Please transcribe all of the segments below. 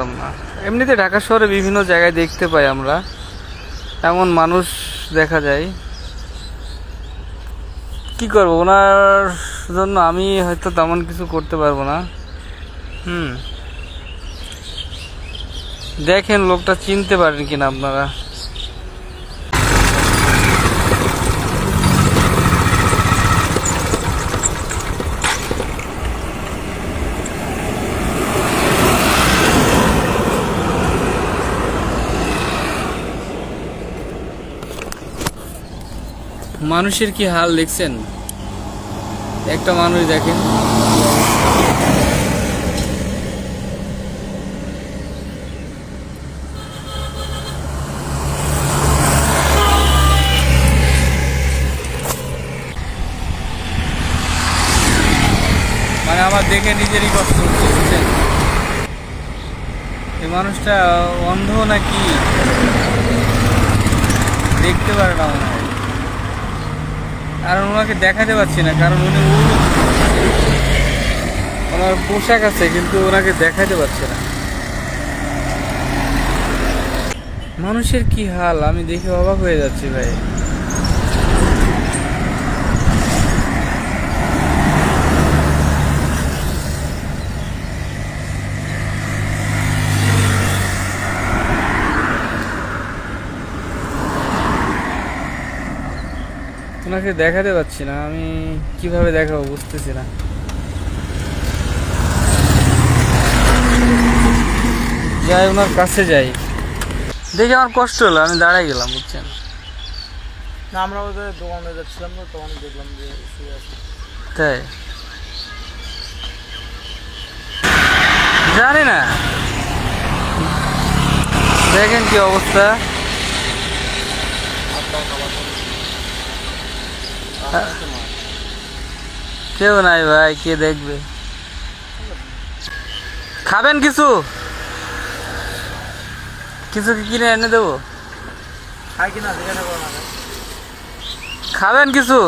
পারতাম না। এমনিতে ঢাকা শহরে বিভিন্ন জায়গায় দেখতে পাই আমরা। এমন মানুষ দেখা যায়। কি করব? ওনার জন্য আমি হয়তো তেমন কিছু করতে পারব না। হুম। দেখেন, লোকটা চিনতে পারেন কিনা আপনারা। মানুষের কি হাল দেখছেন? একটা মানুষ দেখেন। মানে আমার দেখে নিজেরই কষ্ট হচ্ছে, বুঝছেন? এই মানুষটা অন্ধ নাকি? দেখতে পারে না কারণ ওনাকে দেখাতে পাচ্ছি না, কারণ উনি ওনার পোশাক আছে, কিন্তু ওনাকে দেখাতে পারছে না। মানুষের কি হাল? আমি দেখে অবাক হয়ে যাচ্ছি ভাই। ওনাকে দেখাতে পাচ্ছি না আমি কীভাবে দেখাবো বুঝতেছি না। যাই ওনার কাছে যাই। দেখে আমার কষ্ট হলো আমি দাঁড়াই গেলাম বুঝছেন? না আমরা ওদের দোকানে যাচ্ছিলাম তো তখন দেখলাম যে তাই? জানি না। দেখেন কি অবস্থা। কেউ নাই ভাই, কে দেখবে? খাবেন কিছু? কিছু কি কিনে এনে দেবো? খাবেন কিছু?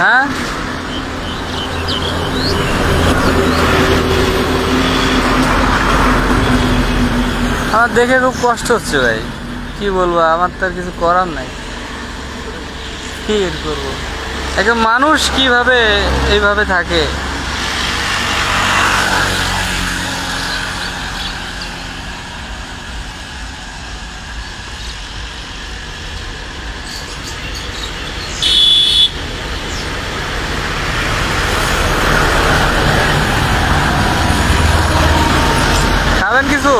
হ্যাঁ? আমার দেখে খুব কষ্ট হচ্ছে ভাই। কি বলব, আমার তো আর কিছু করার নাই। কি করব? একজন মানুষ কীভাবে এইভাবে থাকে? খাবেন কিছু?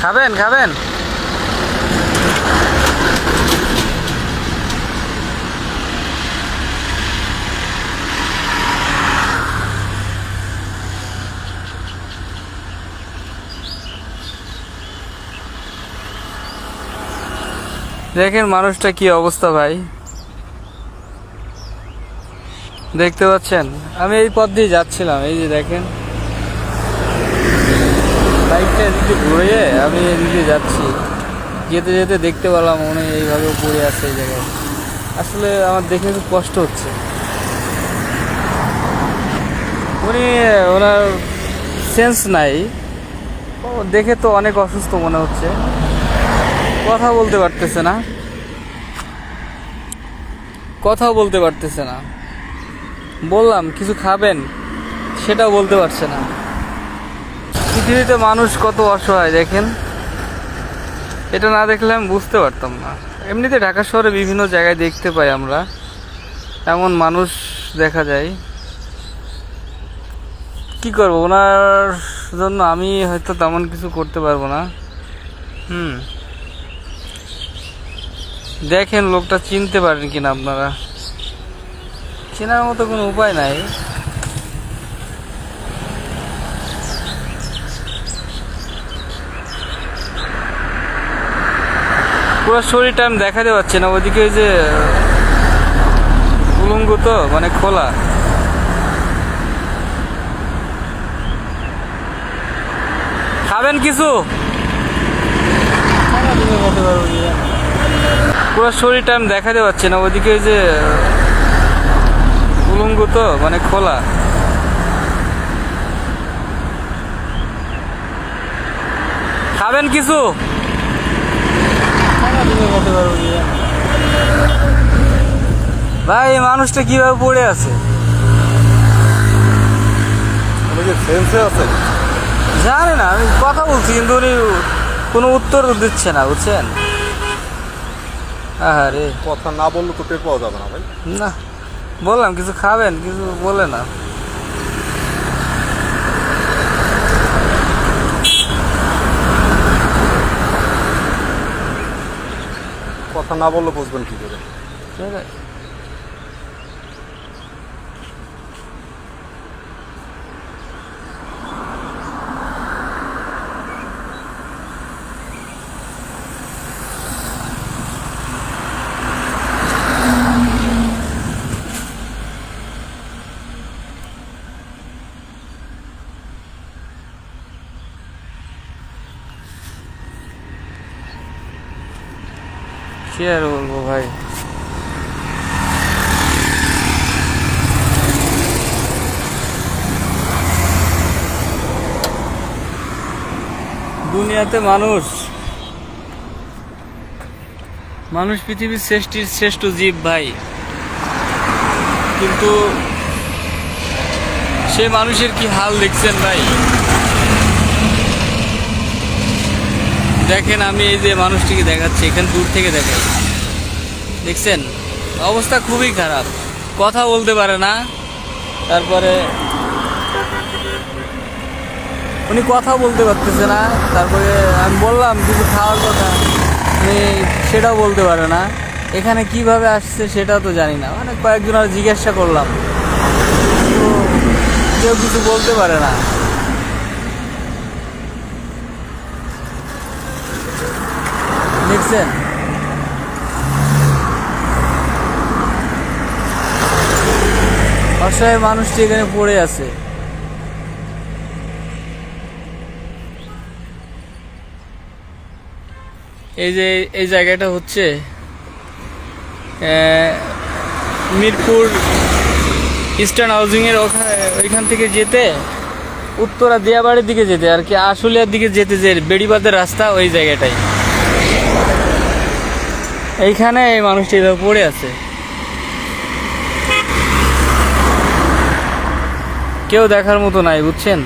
খাবেন খাবেন। দেখেন মানুষটা কি অবস্থা ভাই। দেখতে পাচ্ছেন? আমি এই পথ দিয়ে যাচ্ছিলাম, এই যে দেখেন। বাইকটা এদিকে ঘুরে আমি এদিকে যাচ্ছি। যেতে যেতে দেখতে পেলাম উনি এইভাবে পড়ে আছে এই জায়গায়। আসলে আমার দেখে খুব কষ্ট হচ্ছে। উনি, ওনার সেন্স নাই। ও দেখে তো অনেক অসুস্থ মনে হচ্ছে। কথা বলতে পারতেছে না। কথাও বলতে পারতেছে না। বললাম, কিছু খাবেন? সেটাও বলতে পারছে না। পৃথিবীতে মানুষ কত অসহায়, দেখেন? এটা না দেখলে আমি বুঝতে পারতাম না। এমনিতে ঢাকা শহরে বিভিন্ন জায়গায় দেখতে পাই আমরা। এমন মানুষ দেখা যায়। কি করব? ওনার জন্য আমি হয়তো তেমন কিছু করতে পারব না। হুম। দেখেন, লোকটা চিনতে পারেন কিনা আপনারা। চেনার মতো কোনো উপায় নাই। পুরো শরীরটা আমি দেখাতে পারছি না ওইদিকে ওই যে উলঙ্গ তো মানে খোলা। খাবেন কিছু। পুরো শরীরটা আমি দেখাতে পারছি না ওইদিকে ওই যে উলঙ্গ তো মানে খোলা। খাবেন কিছু? টাকা পারব কি ভাই এই মানুষটা কীভাবে পড়ে আছে? সেন্সে আছে? জানি না আমি কথা বলছি কিন্তু উনি কোনো উত্তর দিচ্ছে না বুঝছেন? আরে কথা না বললে তো টের পাওয়া যাবে না ভাই। না বললাম কিছু খাবেন কিছু বলে না। কথা না বললে বুঝবেন কি করে? কি আর বলব ভাই। দুনিয়াতে মানুষ মানুষ পৃথিবীর শ্রেষ্ঠীর শ্রেষ্ঠ জীব ভাই। কিন্তু সে মানুষের কি হাল দেখছেন ভাই? দেখেন, আমি এই যে মানুষটিকে দেখাচ্ছি, এখান দূর থেকে দেখাই দেখছেন? অবস্থা খুবই খারাপ। কথা বলতে পারে না। তারপরে উনি কথা বলতে পারতেছে না। তারপরে আমি বললাম কিছু খাওয়ার কথা। উনি সেটাও বলতে পারে না। এখানে কীভাবে আসছে সেটা তো জানি না। মানে কয়েকজন আর জিজ্ঞাসা করলাম। কেউ কিছু বলতে পারে না। দেখছেন? অসহায় মানুষটি এখানে পড়ে আছে। এই যে, এই জায়গাটা হচ্ছে মিরপুর ইস্টার্ন হাউজিংয়ের ওইখান থেকে যেতে, উত্তরা দিয়াবাড়ির দিকে যেতে, আর কি আশুলিয়ার দিকে যেতে যে বেড়িবাদের রাস্তা, ওই জায়গাটাই। এইখানে এই মানুষটি পড়ে আছে। কেউ দেখার মতো নাই বুঝছেন?